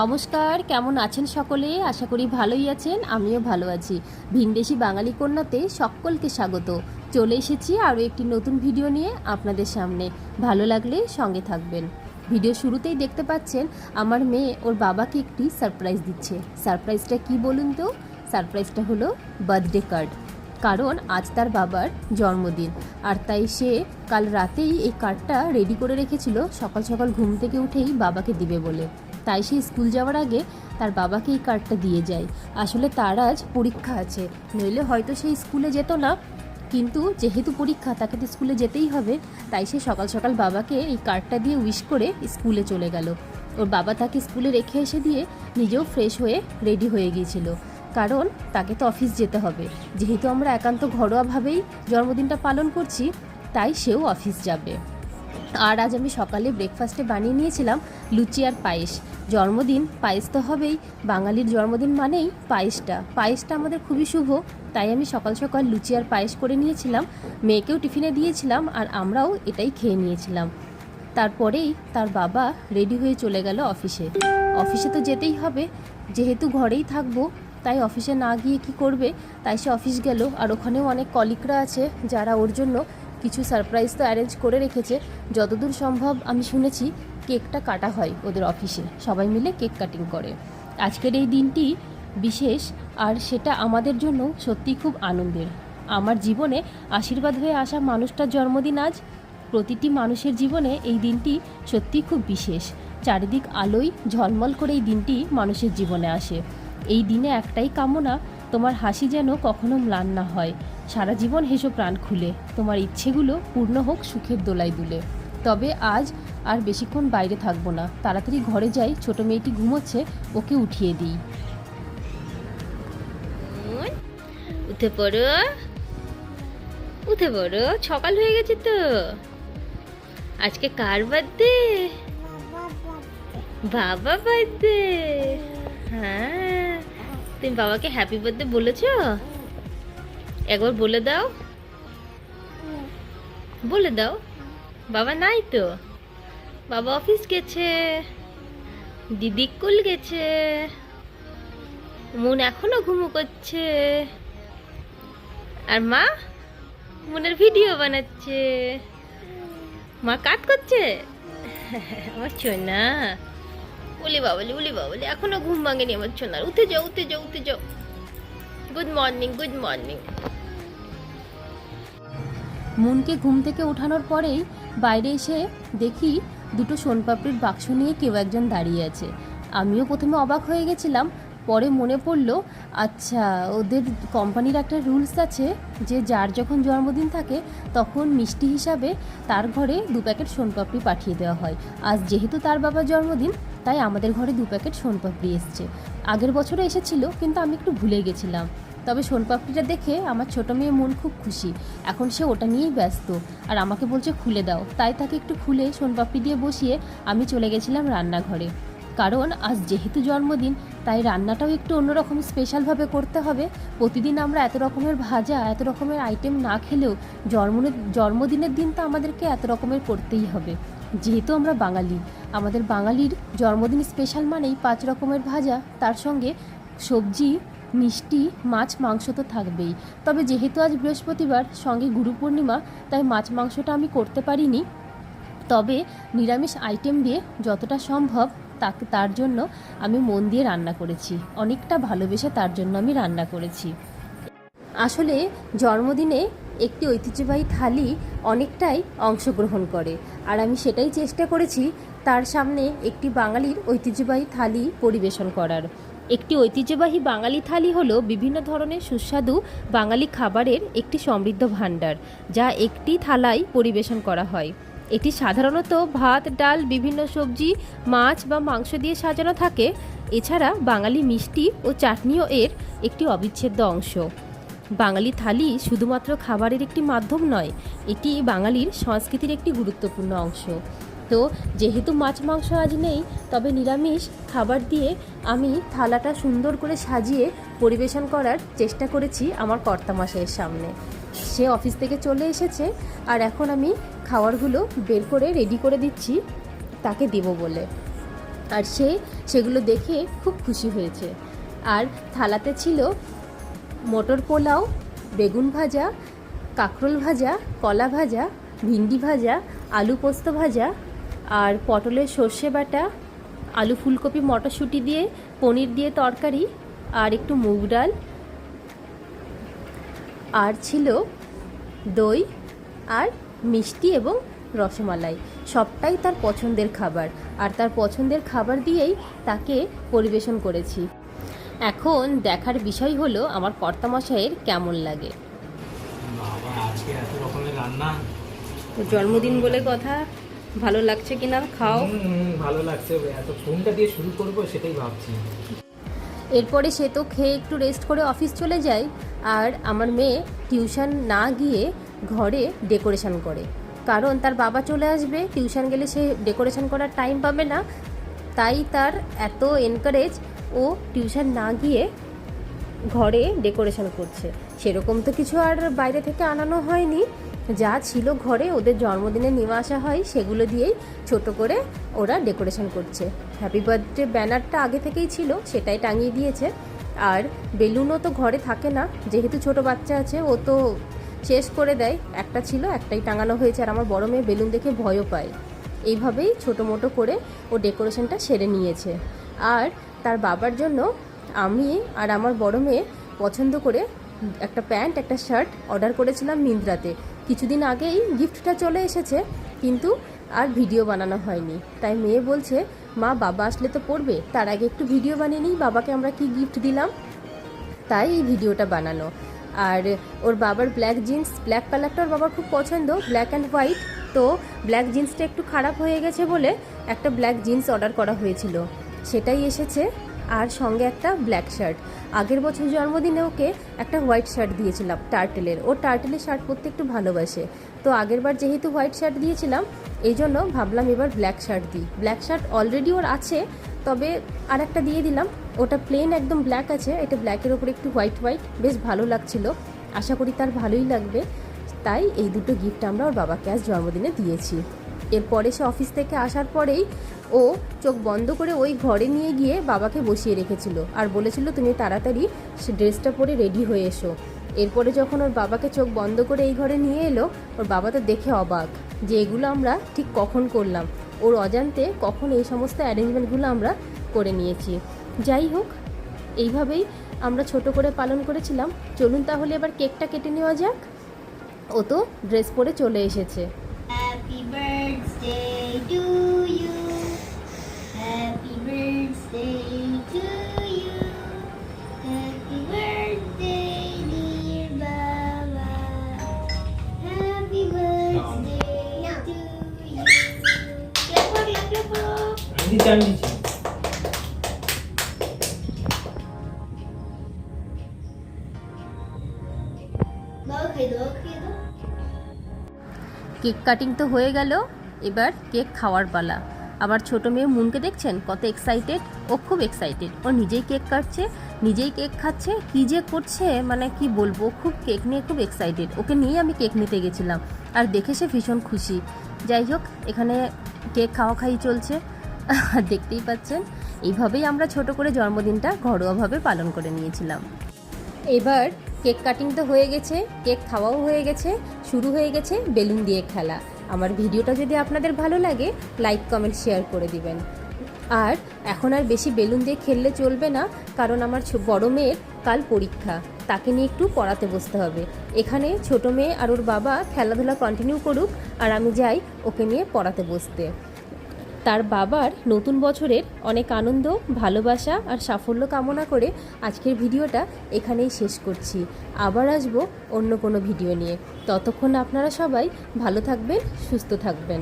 নমস্কার, কেমন আছেন সকলে? আশা করি ভালোই আছেন, আমিও ভালো আছি। ভিনদেশি বাঙালি কন্যাতে সকলকে স্বাগত। চলে এসেছি আরও একটি নতুন ভিডিও নিয়ে আপনাদের সামনে। ভালো লাগলে সঙ্গে থাকবেন। ভিডিও শুরুতেই দেখতে পাচ্ছেন, আমার মেয়ে ওর বাবাকে একটি সারপ্রাইজ দিচ্ছে। সারপ্রাইজটা কি বলুন তো? সারপ্রাইজটা হলো বার্থডে কার্ড। কারণ আজ তার বাবার জন্মদিন। আর তাই সে কাল রাতেই এই কার্ডটা রেডি করে রেখেছিল, সকাল সকাল ঘুম থেকে উঠেই বাবাকে দিবে বলে। তাই সে স্কুল যাওয়ার আগে তার বাবাকে এই কার্ডটা দিয়ে যায়। আসলে তার আজ পরীক্ষা আছে, নইলে হয়তো সেই স্কুলে যেত না। কিন্তু যেহেতু পরীক্ষা, তাকে তো স্কুলে যেতেই হবে। তাই সে সকাল সকাল বাবাকে এই কার্ডটা দিয়ে উইশ করে স্কুলে চলে গেল। ওর বাবা তাকে স্কুলে রেখে এসে দিয়ে নিজেও ফ্রেশ হয়ে রেডি হয়ে গিয়েছিল। কারণ তাকে তো অফিস যেতে হবে। যেহেতু আমরা একান্ত ঘরোয়াভাবেই জন্মদিনটা পালন করছি, তাই সেও অফিস যাবে। আর আজ আমি সকালে ব্রেকফাস্টে বানিয়ে নিয়েছিলাম লুচি আর পায়েস। জন্মদিন, পায়েস তো হবেই। বাঙালির জন্মদিন মানেই পায়েসটা। পায়েসটা আমাদের খুবই শুভ, তাই আমি সকাল সকাল লুচি আর পায়েস করে নিয়েছিলাম। মেয়েকেও টিফিনে দিয়েছিলাম আর আমরাও এটাই খেয়ে নিয়েছিলাম। তারপরেই তার বাবা রেডি হয়ে চলে গেল অফিসে। অফিসে তো যেতেই হবে। যেহেতু ঘরেই থাকব, তাই অফিসে না গিয়ে কি করবে? তাই সে অফিস গেল আর ওখানেও অনেক কলিকরা আছে যারা ওর জন্য কিছু সারপ্রাইজ তো অ্যারেঞ্জ করে রেখেছে। যতদূর সম্ভব আমি শুনেছি কেকটা কাটা হয় ওদের অফিসে সবাই মিলে কেক কাটিং করে। আজকের এই দিনটি বিশেষ আর সেটা আমাদের জন্য সত্যিই খুব আনন্দের। আমার জীবনে আশীর্বাদ হয়ে আসা মানুষটার জন্মদিন আজ, প্রতিটি মানুষের জীবনে এই দিনটি সত্যিই খুব বিশেষ। চারিদিক আলোয় ঝলমল করে এই দিনটি মানুষের জীবনে আসে। এই দিনে একটাই কামনা, তোমার হাসি যেন কখনো ম্লান না হয়। সারা জীবন হেসো প্রাণ খুলে। তোমার ইচ্ছেগুলো পূর্ণ হোক সুখের দোলাই দুলে। তবে আজ আর বেশিক্ষণ বাইরে থাকব না। তাড়াতাড়ি ঘরে যাই, ছোট মেয়েটি ঘুমোচ্ছে, ওকে উঠিয়ে দিই। উঠে পড়ো। উঠে পড়ো, সকাল হয়ে গেছে তো। আজকে কার বার্থডে? বাবা বার্থডে। হ্যাঁ তুমি বাবাকে হ্যাপি বার্থডে বলেছ? একবার বলে দাও। বলে দাও। বাবা নাই তো। বাবা অফিস গেছে। দিদি কুল গেছে। মন এখনও ঘুমো করছে। আর মা? মনের ভিডিও বানাচ্ছে। মা কাট করছে? আমার না উলি বাবলি উলি বাবলি, এখনও ঘুম ভাঙেনি আমার সোনার। উঠে যাও উঠে যাও উঠে যাও। গুড মর্নিং গুড মর্নিং মুনকে ঘুম থেকে ওঠানোর পরেই বাইরে এসে দেখি দুটো সোনপাপড়ির বাক্স নিয়ে কেউ একজন দাঁড়িয়ে আছে। আমিও প্রথমে অবাক হয়ে গেছিলাম, পরে মনে পড়ল আচ্ছা ওদের কোম্পানির একটা রুলস আছে যে যার যখন জন্মদিন থাকে তখন মিষ্টি হিসাবে তার ঘরে দু প্যাকেট সোনপাপড়ি পাঠিয়ে দেওয়া হয়। আজ যেহেতু তার বাবার জন্মদিন, তাই আমাদের ঘরে দু প্যাকেট সোনপাপড়ি এসছে। আগের বছরে এসেছিল, কিন্তু আমি একটু ভুলে গেছিলাম। তবে সোনপাপড়িটা দেখে আমার ছোট মেয়ে মন খুব খুশি। এখন সে ওটা নিয়েই ব্যস্ত। আর আমাকে বলছে খুলে দাও। তাই তাকে একটু খুলে সোনপাপড়ি দিয়ে বসিয়ে আমি চলে গেছিলাম রান্নাঘরে। কারণ আজ যেহেতু জন্মদিন, তাই রান্নাটাও একটু অন্যরকম স্পেশালভাবে করতে হবে। প্রতিদিন আমরা এত রকমের ভাজা, এত রকমের আইটেম না খেলেও জন্মদিনের জন্মদিনের দিন তো আমাদেরকে এত রকমের করতেই হবে। যেহেতু আমরা বাঙালি, আমাদের বাঙালির জন্মদিন স্পেশাল মানেই পাঁচ রকমের ভাজা। তার সঙ্গে সবজি মিষ্টি, মাছ, মাংস তো থাকবেই। তবে যেহেতু আজ বৃহস্পতিবার, সঙ্গে গুরু পূর্ণিমা, তাই মাছ, মাংসটা আমি করতে পারিনি। তবে নিরামিষ আইটেম দিয়ে যতটা সম্ভব তাকে, তার জন্য আমি মন দিয়ে রান্না করেছি। অনেকটা ভালোবেসে তার জন্য আমি রান্না করেছি। আসলে জন্মদিনে একটি ঐতিহ্যবাহী থালি অনেকটাই অংশগ্রহণ করে। আর আমি সেটাই চেষ্টা করেছি তার সামনে একটি বাঙালির ঐতিহ্যবাহী থালি পরিবেশন করার। একটি ঐতিহ্যবাহী বাঙালি থালি হলো বিভিন্ন ধরনের সুস্বাদু বাঙালি খাবারের একটি সমৃদ্ধ ভাণ্ডার, যা একটি থালায় পরিবেশন করা হয়। এটি সাধারণত ভাত, ডাল, বিভিন্ন সবজি, মাছ বা মাংস দিয়ে সাজানো থাকে। এছাড়া বাঙালি মিষ্টি ও চাটনিও এর একটি অবিচ্ছেদ্য অংশ। বাঙালি থালি শুধুমাত্র খাবারের একটি মাধ্যম নয়, এটি বাঙালির সংস্কৃতির একটি গুরুত্বপূর্ণ অংশ। তো যেহেতু মাছ, মাংস আজ নেই, তবে নিরামিষ খাবার দিয়ে আমি থালাটা সুন্দর করে সাজিয়ে পরিবেশন করার চেষ্টা করেছি আমার কর্তামশাইয়ের সামনে। সে অফিস থেকে চলে এসেছে আর এখন আমি খাবারগুলো বের করে রেডি করে দিচ্ছি, তাকে দেব বলে। আর সে সেগুলো দেখে খুব খুশি হয়েছে। আর থালাতে ছিল মটর পোলাও, বেগুন ভাজা, কাঁকরোল ভাজা, কলা ভাজা, ভিন্ডি ভাজা, আলু পোস্ত ভাজা আর পটলের সর্ষে বাটা আলু ফুলকপি মটরশুঁটি দিয়ে পনির দিয়ে তরকারি আর একটু মুগ ডাল। আর ছিল দই আর মিষ্টি এবং রসমালাই। সবটাই তার পছন্দের খাবার। আর তার পছন্দের খাবার দিয়েই তাকে পরিবেশন করেছি। এখন দেখার বিষয় হলো আমার কর্তামশাইয়ের কেমন লাগে। বাবা আজকে এত রকমের রান্না। জন্মদিন বলে কথা। ভালো লাগছে কিনা খাও। ভালো লাগছে। এত ফোনটা দিয়ে শুরু করব সেটাই ভাবছি। এরপরে সে তো খেয়ে একটু রেস্ট করে অফিস চলে যায় আর আমার মেয়ে টিউশন না গিয়ে ঘরে ডেকোরেশন করে। কারণ তার বাবা চলে আসবে টিউশন গেলে সে ডেকোরেশন করার টাইম পাবে না। তাই তার এত এনকারেজ ও টিউশন না গিয়ে ঘরে ডেকোরেশন করছে। সেরকম তো কিছু আর বাইরে থেকে আনানো হয়নি। যা ছিল ঘরে ওদের জন্মদিনে নিয়ে আসা হয়, সেগুলো দিয়েই ছোট করে ওরা ডেকোরেশন করছে। হ্যাপি বার্থডে ব্যানারটা আগে থেকেই ছিল, সেটাই টাঙিয়ে দিয়েছে। আর বেলুনও তো ঘরে থাকে না, যেহেতু ছোট বাচ্চা আছে, ও তো শেষ করে দেয়। একটা ছিল, একটাই টাঙানো হয়েছে, আর আমার বড় মেয়ে বেলুন দেখে ভয়ও পায়। এইভাবেই ছোটো মোটো করে ও ডেকোরেশনটা সেরে নিয়েছে। আর তার বাবার জন্য আমি আর আমার বড় মেয়ে পছন্দ করে একটা প্যান্ট, একটা শার্ট অর্ডার করেছিলাম মিন্ত্রাতে কিছুদিন আগেই গিফটটা চলে এসেছে, কিন্তু আর ভিডিও বানানো হয়নি। তাই মেয়ে বলছে, মা, বাবা আসলে তো পড়বে, তার আগে একটু ভিডিও বানিয়ে নিই, বাবাকে আমরা কি গিফট দিলাম? তাই এই ভিডিওটা বানানো। আর ওর বাবার ব্ল্যাক জিন্স, ব্ল্যাক কালারটা ওর বাবার খুব পছন্দ, ব্ল্যাক অ্যান্ড হোয়াইট। তো ব্ল্যাক জিন্সটা একটু খারাপ হয়ে গেছে বলে একটা ব্ল্যাক জিন্স অর্ডার করা হয়েছিল। সেটাই এসেছে। আর সঙ্গে একটা ব্ল্যাক শার্ট আগের বছর জন্মদিনে ওকে একটা হোয়াইট শার্ট দিয়েছিলাম টার্টেলের ও টার্টেলের শার্ট পরতে একটু ভালোবাসে। তো আগেরবার যেহেতু হোয়াইট শার্ট দিয়েছিলাম, এই জন্য ভাবলাম এবার ব্ল্যাক শার্ট দিই। ব্ল্যাক শার্ট অলরেডি ওর আছে, তবে আর একটা দিয়ে দিলাম। ওটা প্লেন একদম ব্ল্যাক আছে, এটা ব্ল্যাকের ওপরে একটু হোয়াইট হোয়াইট বেশ ভালো লাগছিল। আশা করি তার ভালোই লাগবে। তাই এই দুটো গিফট আমরা ওর বাবাকে আজ জন্মদিনে দিয়েছি। এরপরে সে অফিস থেকে আসার পরেই ও চোখ বন্ধ করে ওই ঘরে নিয়ে গিয়ে বাবাকে বসিয়ে রেখেছিল আর বলেছিল, তুমি তাড়াতাড়ি সে ড্রেসটা পরে রেডি হয়ে এসো। এরপরে যখন ওর বাবাকে চোখ বন্ধ করে এই ঘরে নিয়ে এলো, ওর বাবা তো দেখে অবাক যে এগুলো আমরা ঠিক কখন করলাম। ওর অজান্তে কখন এই সমস্ত অ্যারেঞ্জমেন্টগুলো আমরা করে নিয়েছি। যাই হোক, এইভাবেই আমরা ছোট করে পালন করেছিলাম। চলুন তাহলে এবার কেকটা কেটে নেওয়া যাক। ও তো ড্রেস পরে চলে এসেছে। Birthday to you. Happy birthday to you. Happy birthday, dear Baba. Happy birthday no. to you. Clap for, clap, clap for. আমি দাও কেক কাটিং তো হয়ে গেল এবার কেক খাওয়ার পালা। আমার ছোট মেয়ে মুনকে দেখছেন? কত এক্সাইটেড ও খুব এক্সাইটেড ও নিজেই কেক কাটছে, নিজেই কেক খাচ্ছে। কি যে করছে মানে কি বলব? খুব কেক নিয়ে খুব এক্সাইটেড ওকে নিয়ে আমি কেক নিতে গেছিলাম। আর দেখে সে ভীষণ খুশি। যাই হোক, এখানে কেক খাওয়া খাই চলছে। দেখতেই পাচ্ছেন, এইভাবেই আমরা ছোট করে জন্মদিনটা ঘরোয়াভাবে পালন করে নিয়েছিলাম। এবার কেক কাটিং তো হয়ে গেছে, কেক খাওয়াও হয়ে গেছে, শুরু হয়ে গেছে বেলুন দিয়ে খেলা। আমার ভিডিওটা যদি আপনাদের ভালো লাগে লাইক কমেন্ট শেয়ার করে দিবেন। আর এখন আর বেশি বেলুন দিয়ে খেললে চলবে না, কারণ আমার বড় মেয়ের কাল পরীক্ষা। তাকে নিয়ে একটু পড়াতে বসতে হবে। এখানে ছোট মেয়ে আর ওর বাবা খেলাধুলা কন্টিনিউ করুক, আর আমি যাই ওকে নিয়ে পড়াতে বসতে। তার বাবার নতুন বছরের অনেক আনন্দ, ভালোবাসা আর সাফল্য কামনা করে আজকের ভিডিওটা এখানেই শেষ করছি। আবার আসব অন্য কোনো ভিডিও নিয়ে। ততক্ষণ আপনারা সবাই ভালো থাকবেন, সুস্থ থাকবেন।